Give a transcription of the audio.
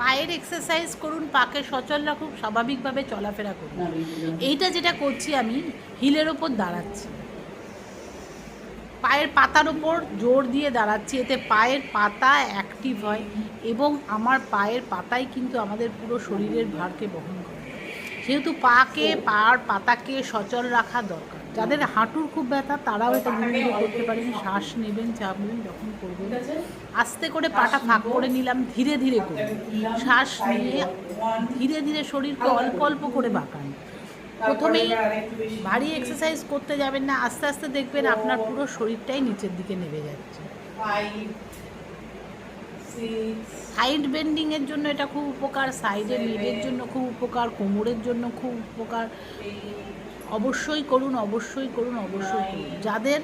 পায়ের এক্সারসাইজ করুন, পাকে সচল রাখুন স্বাভাবিকভাবে চলাফেরা করুন। এইটা যেটা করছি আমি, হিলের ওপর দাঁড়াচ্ছি। পায়ের পাতার ওপর জোর দিয়ে দাঁড়াচ্ছি, এতে পায়ের পাতা অ্যাক্টিভ হয় এবং আমার পায়ের পাতাই কিন্তু আমাদের পুরো শরীরের ভারকে বহন করে। যেহেতু পাকে, পাড়, পাতাকে সচল রাখা দরকার। যাদের হাঁটুর খুব ব্যথা, তারাও এটা ধীরে করতে পারেন। শ্বাস নেবেন চাপবেন যখন করবেন। আস্তে করে পাটা ফাঁক করে নিলাম, ধীরে ধীরে করে শ্বাস নিয়ে ধীরে ধীরে শরীরকে অল্প অল্প করে বাঁকান। প্রথমেই ভারী এক্সারসাইজ করতে যাবেন না। আস্তে আস্তে দেখবেন আপনার পুরো শরীরটাই নিচের দিকে নেমে যাচ্ছে। সাইড বেন্ডিংয়ের জন্য এটা খুব উপকার সাইডে মিডের জন্য খুব উপকার কোমরের জন্য খুব উপকার। অবশ্যই করুন অবশ্যই করুন অবশ্যই করুন। যাদের